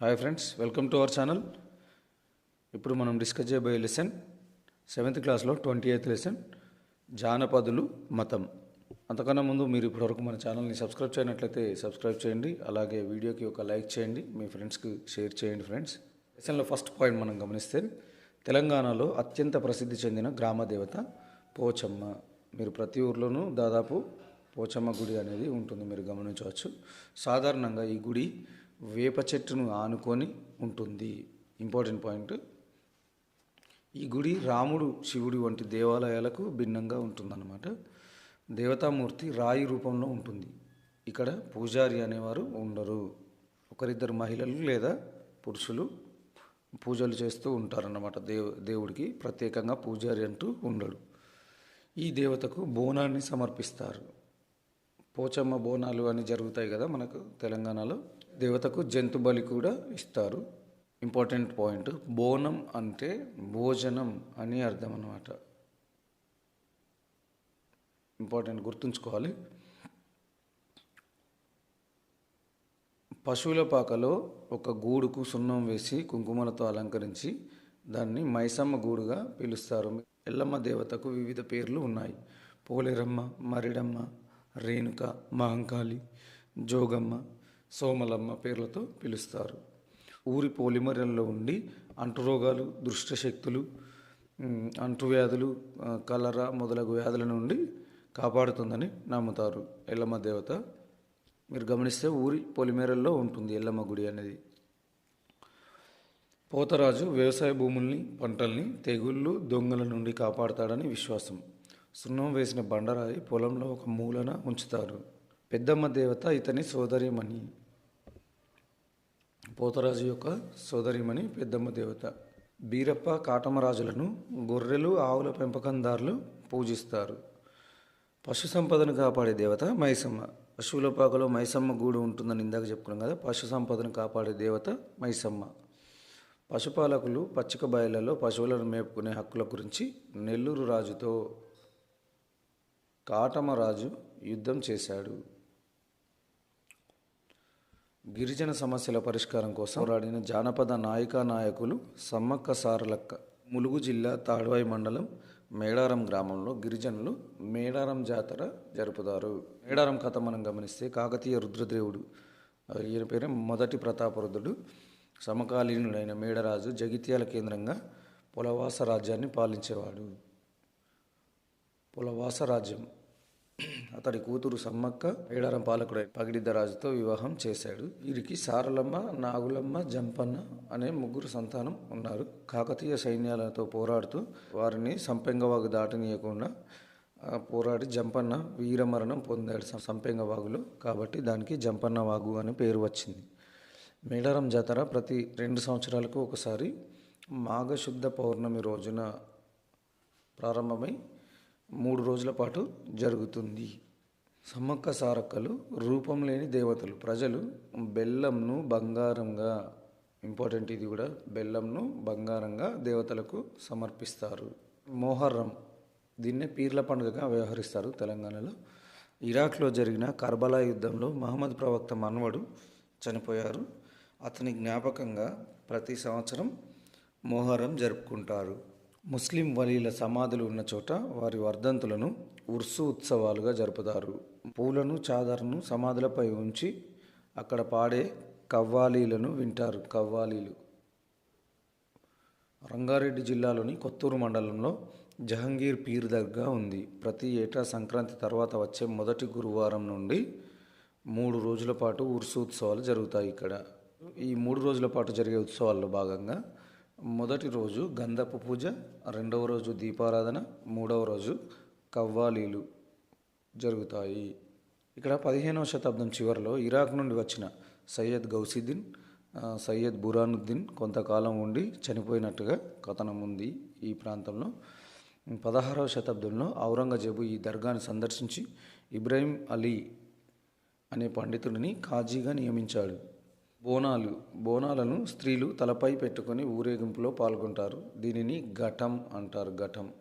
Hi friends welcome to our channel ఇప్పుడు మనం discuss చేయబోయే లెసన్ సెవెంత్ క్లాస్లో ట్వంటీ ఎయిత్ లెసన్ జానపదులు మతం. అంతకన్నా ముందు మీరు ఇప్పటివరకు మన ఛానల్ని సబ్స్క్రైబ్ చేయనట్లయితే సబ్స్క్రైబ్ చేయండి అలాగే వీడియోకి ఒక లైక్ చేయండి మీ ఫ్రెండ్స్కి షేర్ చేయండి ఫ్రెండ్స్ లెసన్లో ఫస్ట్ పాయింట్ మనం గమనిస్తే తెలంగాణలో అత్యంత ప్రసిద్ధి చెందిన గ్రామ దేవత పోచమ్మ. మీరు ప్రతి ఊర్లోనూ దాదాపు పోచమ్మ గుడి అనేది ఉంటుంది మీరు గమనించవచ్చు. సాధారణంగా ఈ గుడి వేప చెట్టును ఆనుకొని ఉంటుంది. Important point. ఈ గుడి రాముడు శివుడి వంటి దేవాలయాలకు భిన్నంగా ఉంటుందన్నమాట. దేవతామూర్తి రాయి రూపంలో ఉంటుంది. ఇక్కడ పూజారి అనేవారు ఉండరు. ఒకరిద్దరు మహిళలు లేదా పురుషులు పూజలు చేస్తూ ఉంటారన్నమాట. దేవ దేవుడికి ప్రత్యేకంగా పూజారి అంటూ ఉండడు. ఈ దేవతకు బోనాన్ని సమర్పిస్తారు. పోచమ్మ బోనాలు అని జరుగుతాయి కదా మనకు తెలంగాణలో. దేవతకు జంతు బలి కూడా ఇస్తారు. Important point. బోనం అంటే భోజనం అని అర్థం అన్నమాట. ఇంపార్టెంట్ గుర్తుంచుకోవాలి. పశువుల పాకలో ఒక గూడుకు సున్నం వేసి కుంకుమలతో అలంకరించి దాన్ని మైసమ్మ గూడుగా పిలుస్తారు. ఎల్లమ్మ దేవతకు వివిధ పేర్లు ఉన్నాయి. పోలేరమ్మ మరిడమ్మ రేణుక మహంకాళి జోగమ్మ సోమలమ్మ పేర్లతో పిలుస్తారు. ఊరి పోలిమరల్లో ఉండి అంటురోగాలు దుష్టశక్తులు అంటువ్యాధులు కలరా మొదలగు వ్యాధుల నుండి కాపాడుతుందని నమ్ముతారు ఎల్లమ్మ దేవత. మీరు గమనిస్తే ఊరి పొలిమేరల్లో ఉంటుంది ఎల్లమ్మ గుడి అనేది. పోతరాజు వ్యవసాయ భూముల్ని పంటల్ని తెగుళ్ళు దొంగల నుండి కాపాడతాడని విశ్వాసం. సున్నం వేసిన బండరాయి పొలంలో ఒక మూలన ఉంచుతారు. పెద్దమ్మ దేవత ఇతని సోదరిమణి. పోతరాజు యొక్క సోదరిమణి పెద్దమ్మ దేవత. బీరప్ప కాటమరాజులను గొర్రెలు ఆవుల పెంపకందారులు పూజిస్తారు. పశు సంపదను కాపాడే దేవత మైసమ్మ. పశువుల పాకలో మైసమ్మ గూడు ఉంటుందని ఇందాక చెప్పుకున్నాం కదా పశు సంపదను కాపాడే దేవత మైసమ్మ. పశుపాలకులు పచ్చిక బయళ్ళలో పశువులను మేపుకునే హక్కుల గురించి నెల్లూరు రాజుతో కాటమరాజు యుద్ధం చేశాడు. గిరిజన సమస్యల పరిష్కారం కోసం పోరాడిన జానపద నాయకా నాయకులు సమ్మక్క సారలక్క ములుగు జిల్లా తాడ్వాయి మండలం మేడారం గ్రామంలో గిరిజనులు మేడారం జాతర జరుపుతారు. మేడారం కథ మనం గమనిస్తే కాకతీయ రుద్రదేవుడు ఈయన పేరు మొదటి ప్రతాపరుద్రుడు సమకాలీనుడైన మేడరాజు జగిత్యాల కేంద్రంగా పులవాస రాజ్యాన్ని పాలించేవాడు. పులవాస రాజ్యం. అతడి కూతురు సమ్మక్క ఏడారం పాలకుడై పగిడిద్దరాజుతో వివాహం చేశాడు. వీరికి సారలమ్మ నాగులమ్మ జంపన్న అనే ముగ్గురు సంతానం ఉన్నారు. కాకతీయ సైన్యాలతో పోరాడుతూ వారిని సంపెంగవాగు దాటనీయకుండా పోరాడి జంపన్న వీరమరణం పొందాడు సంపెంగవాగులో. కాబట్టి దానికి జంపన్న వాగు అనే పేరు వచ్చింది. మేడారం జాతర ప్రతి రెండు సంవత్సరాలకు ఒకసారి మాఘశుద్ధ పౌర్ణమి రోజున ప్రారంభమై మూడు రోజుల పాటు జరుగుతుంది. సమ్మక్క సారక్కలు రూపం లేని దేవతలు. ప్రజలు బెల్లంను బంగారంగా ఇంపార్టెంట్ ఇది కూడా బెల్లంను బంగారంగా దేవతలకు సమర్పిస్తారు. మోహర్రం దీన్నే పీర్ల పండుగగా వ్యవహరిస్తారు తెలంగాణలో. ఇరాక్లో జరిగిన కర్బలా యుద్ధంలో మహమ్మద్ ప్రవక్త మన్వడు చనిపోయారు. అతని జ్ఞాపకంగా ప్రతి సంవత్సరం మొహరం జరుపుకుంటారు. ముస్లిం వలీల సమాధులు ఉన్న చోట వారి వర్ధంతులను ఉర్సు ఉత్సవాలుగా జరుపుతారు. పూలను చాదర్ను సమాధులపై ఉంచి అక్కడ పాడే కవ్వాలీలను వింటారు. కవ్వాలీలు. రంగారెడ్డి జిల్లాలోని కొత్తూరు మండలంలో జహంగీర్ పీర్ దర్గా ఉంది. ప్రతి ఏటా సంక్రాంతి తర్వాత వచ్చే మొదటి గురువారం నుండి మూడు రోజుల పాటు ఉర్సు ఉత్సవాలు జరుగుతాయి ఇక్కడ. ఈ మూడు రోజుల పాటు జరిగే ఉత్సవాల్లో భాగంగా మొదటి రోజు గంధపు పూజ రెండవ రోజు దీపారాధన మూడవ రోజు కవ్వాలీలు జరుగుతాయి. ఇక్కడ పదిహేనవ శతాబ్దం చివరిలో ఇరాక్ నుండి వచ్చిన సయ్యద్ గౌసిద్దీన్ సయ్యద్ బురానుద్దీన్ కొంతకాలం ఉండి చనిపోయినట్టుగా కథనం ఉంది ఈ ప్రాంతంలో. పదహారవ శతాబ్దంలో ఔరంగజేబు ఈ దర్గాను సందర్శించి ఇబ్రాహీం అలీ అనే పండితుడిని కాజీగా నియమించాడు. బోనాలు బోనాలను స్త్రీలు తలపై పెట్టుకొని ఊరేగింపులో పాల్గొంటారు. దీనిని ఘటం అంటారు. ఘటం.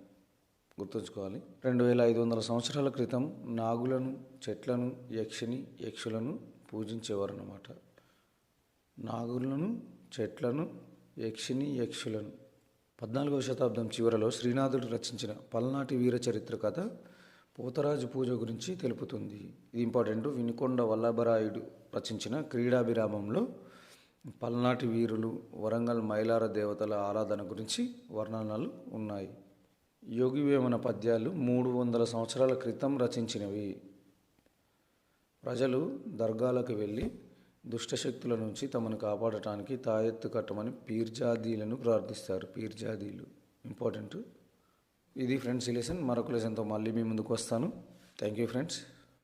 గుర్తుంచుకోవాలి. రెండు వేల ఐదు వందల సంవత్సరాల క్రితం నాగులను చెట్లను యక్షిని యక్షులను పూజించేవారు అన్నమాట నాగులను చెట్లను యక్షిని యక్షులను. పద్నాలుగవ శతాబ్దం చివరలో శ్రీనాథుడు రచించిన పల్నాటి వీర చరిత్ర కథ పోతరాజు పూజ గురించి తెలుపుతుంది. ఇది ఇంపార్టెంట్. వినుకొండ వల్లభరాయుడు రచించిన క్రీడాభిరామంలో పల్నాటి వీరులు వరంగల్ మైలార దేవతల ఆరాధన గురించి వర్ణనలు ఉన్నాయి. యోగి వేమన పద్యాలు మూడు వందల సంవత్సరాల క్రితం రచించినవి. ప్రజలు దర్గాలకు వెళ్ళి దుష్టశక్తుల నుంచి తమను కాపాడటానికి తాయెత్తు కట్టమని పీర్జాదీలను ప్రార్థిస్తారు. పీర్జాదీలు. ఇంపార్టెంట్. ఇది ఫ్రెండ్స్ ఈ లెసన్ మరొక లెసన్తో మళ్ళీ మీ ముందుకు వస్తాను. Thank you friends